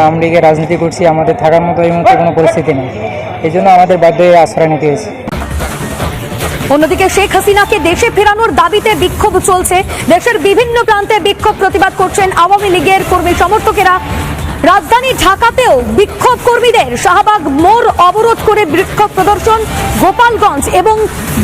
আওয়ামী লীগের রাজনীতি করছি, আমাদের থাকার মতো এই মুহূর্তে কোনো পরিস্থিতি নেই। এই জন্য আমাদের বাধ্য হয়ে আশ্রয় নিতে হয়েছে। অন্যদিকে শেখ হাসিনাকে দেশে ফেরানোর দাবিতে বিক্ষোভ চলছে। দেশের বিভিন্ন প্রান্তে বিক্ষোভ প্রতিবাদ করছেন আওয়ামী লীগের কর্মী সমর্থকেরা। রাজধানী ঢাকাতেও বিক্ষোভ কর্মীদের শাহবাগ মোড় অবরোধ করে বিক্ষোভ প্রদর্শন, গোপালগঞ্জ এবং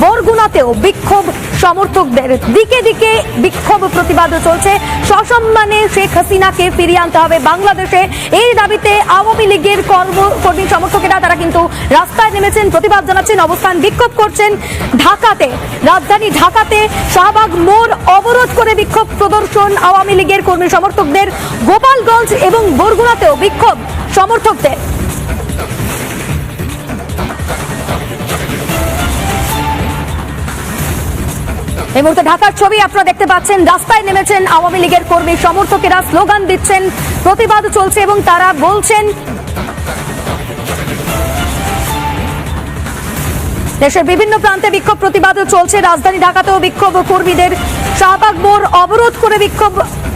বরগুনাতেও বিক্ষোভ সমর্থকদের দিকে দিকে বিক্ষোভ প্রতিবাদ চলছে। সসম্মানে শেখ হাসিনাকে ফিরিয়ে আনতে হবে বাংলাদেশে। এই দাবিতে আওয়ামী লীগের কর্ম সমর্থকেরা তারা কিন্তু রাস্তায় নেমেছেন, প্রতিবাদ জানাচ্ছেন, অবস্থান বিক্ষোভ করছেন। ঢাকাতে, রাজধানী ঢাকাতে শাহবাগ মোড় অবরোধ করে বিক্ষোভ প্রদর্শন আওয়ামী লীগের কর্মী সমর্থকদের। গোপালগঞ্জ এবং বরগুনাতেও বিক্ষোভ সমর্থকদের। এই মুহূর্তে ঢাকার ছবি আপনারা দেখতে পাচ্ছেন, রাস্তায় নেমেছেন আওয়ামী লীগের কর্মী। সমর্থকেরা স্লোগান দিচ্ছেন, প্রতিবাদ চলছে এবং তারা বলছেন দেশের বিভিন্ন প্রান্তে বিক্ষোভ প্রতিবাদ চলছে। রাজধানী ঢাকাতেও বিক্ষোভ কর্মীদের শাহবাগ মোড় অবরোধ করে বিক্ষোভ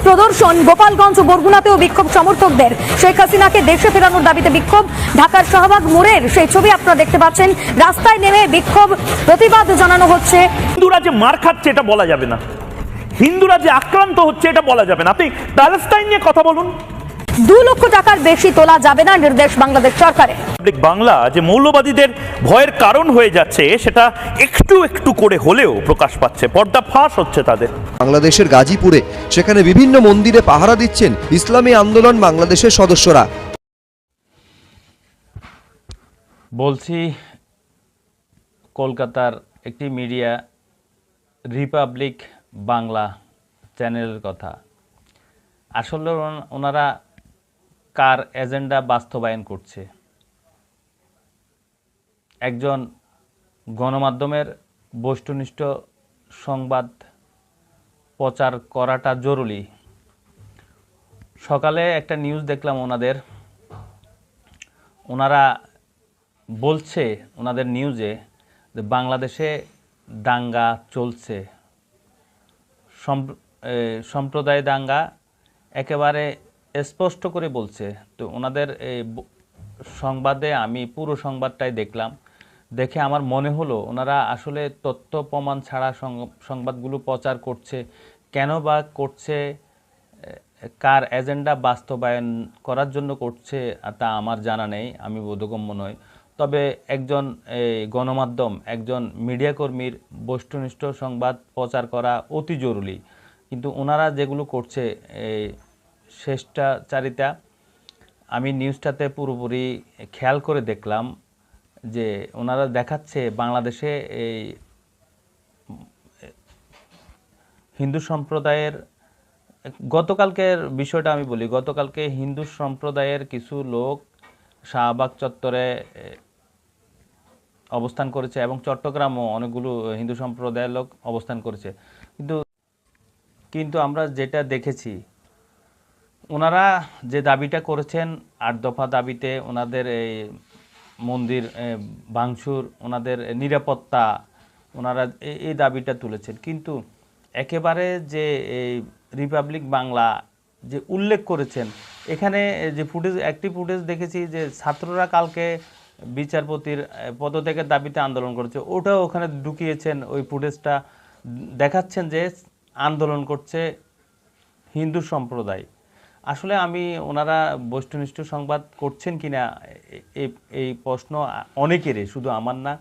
প্রদর্শন। গোপালগঞ্জ ও বরগুনাতেও বিক্ষোভ সমর্থকদের। শেখ হাসিনাকে দেশে ফেরানোর দাবিতে বিক্ষোভ। ঢাকার শাহবাগ মোড়ের সেই ছবি আপনারা দেখতে পাচ্ছেন। রাস্তায় নেমে বিক্ষোভ প্রতিবাদ জানানো হচ্ছে। হিন্দুরা যে মার খাচ্ছে এটা বলা যাবে না। হিন্দুরা যে আক্রান্ত হচ্ছে এটা বলা যাবে না। আপনি প্যালেস্টাইন নিয়ে কথা বলুন। দু লক্ষ টাকার বেশি তোলা যাবে না নির্দেশ বাংলাদেশ সরকারের। রিপাবলিক বাংলা যে মৌলবাদীদের ভয়ের কারণ হয়ে যাচ্ছে সেটা একটু একটু করে হলেও প্রকাশ পাচ্ছে পর্দা ফাঁস হচ্ছে তাদের। বাংলাদেশের গাজীপুরে সেখানে বিভিন্ন মন্দিরে পাহারা দিচ্ছেন ইসলামী আন্দোলন বাংলাদেশের সদস্যরা। বলছি কলকাতার একটি মিডিয়া রিপাবলিক বাংলা চ্যানেলের কথা। আসলে ওনারা কার এজেন্ডা বাস্তবায়ন করছে। একজন গণমাধ্যমের বস্তুনিষ্ঠ সংবাদ প্রচার করাটা জরুরি। সকালে একটা নিউজ দেখলাম ওনাদের। ওনারা বলছে, ওনাদের নিউজে যে বাংলাদেশে দাঙ্গা চলছে। সম্প- সম্প্রদায় দাঙ্গা একেবারে স্পষ্ট করে বলছে তো ওনাদের এই সংবাদে আমি পুরো সংবাদটাই দেখলাম। দেখে আমার মনে হলো ওনারা আসলে তথ্য প্রমাণ ছাড়া সংবাদগুলো প্রচার করছে। কেন বা করছে কার এজেন্ডা বাস্তবায়ন করার জন্য করছে তা আমার জানা নেই আমি বোধগম্য নই। তবে একজন এই, গণমাধ্যম একজন মিডিয়া কর্মীর বস্তুনিষ্ঠ সংবাদ প্রচার করা অতি জরুরি। কিন্তু ওনারা যেগুলো করছে এই শেষটাচারিতা আমি নিউজটাতে পুরোপুরি খেয়াল করে দেখলাম যে ওনারা দেখাচ্ছে বাংলাদেশে এই হিন্দু সম্প্রদায়ের, গতকালকের বিষয়টা আমি বলি, গতকালকে হিন্দু সম্প্রদায়ের কিছু লোক শাহবাগ চত্বরে অবস্থান করেছে এবং চট্টগ্রামও অনেকগুলো হিন্দু সম্প্রদায়ের লোক অবস্থান করেছে। কিন্তু কিন্তু আমরা যেটা দেখেছি ওনারা যে দাবিটা করেছেন, আট দফা দাবিতে ওনাদের এই মন্দির ভাঙচুর, ওনাদের নিরাপত্তা, ওনারা এই দাবিটা তুলেছেন। কিন্তু একেবারে যে এই রিপাবলিক বাংলা যে উল্লেখ করেছেন, এখানে যে ফুটেজ, একটি ফুটেজ দেখেছি যে ছাত্ররা কালকে বিচারপতির পদত্যাগের দাবিতে আন্দোলন করেছে। ওটাও ওখানে ঢুকিয়েছেন, ওই ফুটেজটা দেখাচ্ছেন যে আন্দোলন করছে হিন্দু সম্প্রদায়। আসলে আমি ওনারা বস্তুনিষ্ঠ সংবাদ করছেন কিনা এ- এই প্রশ্ন অনেকেরই, শুধু আমার না।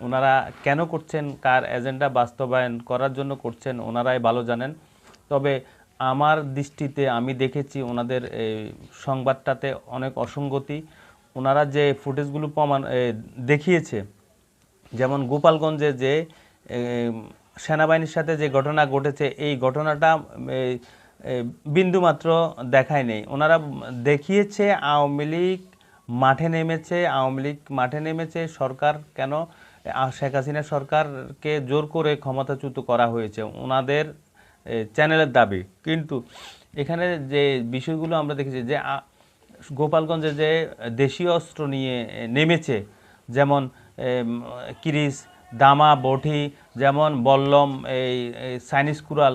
ওনারা কেন করছেন, কার এজেন্ডা বাস্তবায়ন করার জন্য করছেন, ওনারাই ভালো জানেন। তবে আমার দৃষ্টিতে আমি দেখেছি ওনাদের সংবাদটাতে অনেক অসঙ্গতি। ওনারা যে ফুটেজগুলো প্রমাণ দেখিয়েছে, যেমন গোপালগঞ্জে যে সেনাবাহিনীর সাথে যে ঘটনা ঘটেছে, এই ঘটনাটা বিন্দুমাত্র দেখায় নেই। ওনারা দেখিয়েছে, আওয়ামী লীগ মাঠে নেমেছে, আওয়ামী লীগ মাঠে নেমেছে, সরকার কেন শেখ হাসিনা সরকারকে জোর করে ক্ষমতাচ্যুত করা হয়েছে, ওনাদের চ্যানেলের দাবি। কিন্তু এখানে যে বিষয়গুলো আমরা দেখেছি যে গোপালগঞ্জে যে দেশীয় অস্ত্র নিয়ে নেমেছে, যেমন কিরিস দামা, বঠি, যেমন, বল্লম, এই চাইনিজ কুড়াল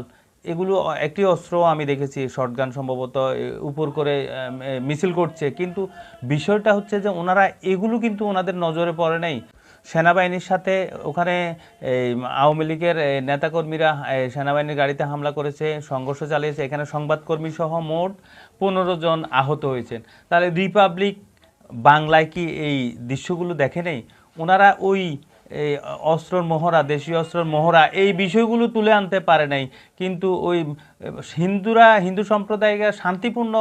এগুলো, একটি অস্ত্র আমি দেখেছি শর্টগান সম্ভবত উপর করে মিছিল করছে। কিন্তু বিষয়টা হচ্ছে যে ওনারা এগুলো কিন্তু ওনাদের নজরে পড়ে নাই। সেনাবাহিনীর সাথে ওখানে আওয়ামী লীগের নেতাকর্মীরা সেনাবাহিনীর গাড়িতে হামলা করেছে, সংঘর্ষ চালিয়েছে। এখানে সংবাদকর্মী সহ মোট পনেরো জন আহত হয়েছেন। তাহলে রিপাবলিক বাংলায় কি এই দৃশ্যগুলো দেখে নেই? ওনারা ওই এই অস্ত্রর মহড়া দেশীয় অস্ত্রের মহড়া এই বিষয়গুলো তুলে আনতে পারে নাই। কিন্তু ওই হিন্দুরা, হিন্দু সম্প্রদায়রা শান্তিপূর্ণ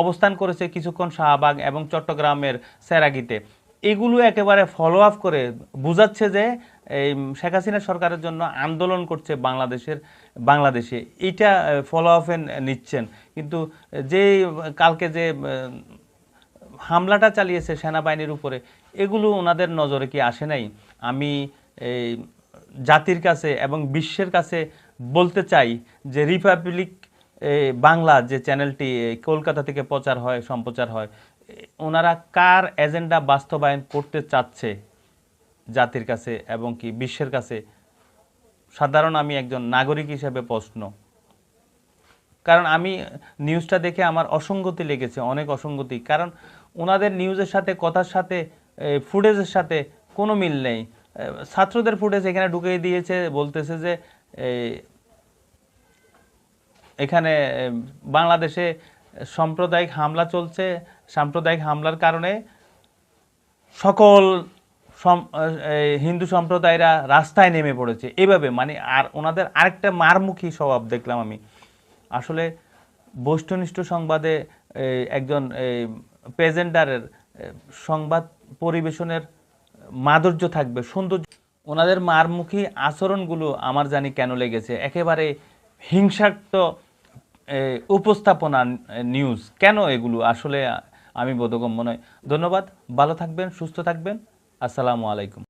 অবস্থান করেছে কিছুক্ষণ শাহবাগ এবং চট্টগ্রামের সেরাগিতে। এগুলো একেবারে ফলো আপ করে বোঝাচ্ছে যে এই শেখ হাসিনা সরকারের জন্য আন্দোলন করছে বাংলাদেশের, বাংলাদেশে। এইটা ফলো আপে নিচ্ছেন। কিন্তু যে কালকে যে হামলাটা চালিয়েছে সেনাবাহিনীর উপরে, এগুলো ওনাদের নজরে কি আসে নাই? আমি এই জাতির কাছে এবং বিশ্বের কাছে বলতে চাই যে রিপাবলিক বাংলা যে চ্যানেলটি কলকাতা থেকে প্রচার হয়, সম্প্রচার হয় ওনারা কার এজেন্ডা বাস্তবায়ন করতে চাচ্ছে জাতির কাছে এবং কি বিশ্বের কাছে? সাধারণ আমি একজন নাগরিক হিসেবে প্রশ্ন। কারণ আমি নিউজটা দেখে আমার অসঙ্গতি লেগেছে, অনেক অসঙ্গতি। কারণ ওনাদের নিউজের সাথে, কথার সাথে ফুটেজের সাথে কোনো মিল নেই। ছাত্রদের ফুটেজ এখানে ঢুকিয়ে দিয়েছে, বলতেছে যে এখানে বাংলাদেশে সাম্প্রদায়িক হামলা চলছে। সাম্প্রদায়িক হামলার কারণে সকল হিন্দু সম্প্রদায়রা রাস্তায় নেমে পড়েছে। এভাবে মানে আর ওনাদের আরেকটা মারমুখী স্বভাব দেখলাম আমি। আসলে বৈষ্ণনিষ্ঠ সংবাদে একজন প্রেজেন্টারের সংবাদ পরিবেশনের মাধুর্য থাকবে, সৌন্দর্য। ওনাদের মারমুখী আচরণগুলো আমার জানি কেন লেগেছে। একেবারে হিংসাক্ত উপস্থাপনা নিউজ কেন এগুলো? আসলে আমি বোধগম্য নয় ধন্যবাদ। ভালো থাকবেন, সুস্থ থাকবেন। আসসালামু আলাইকুম।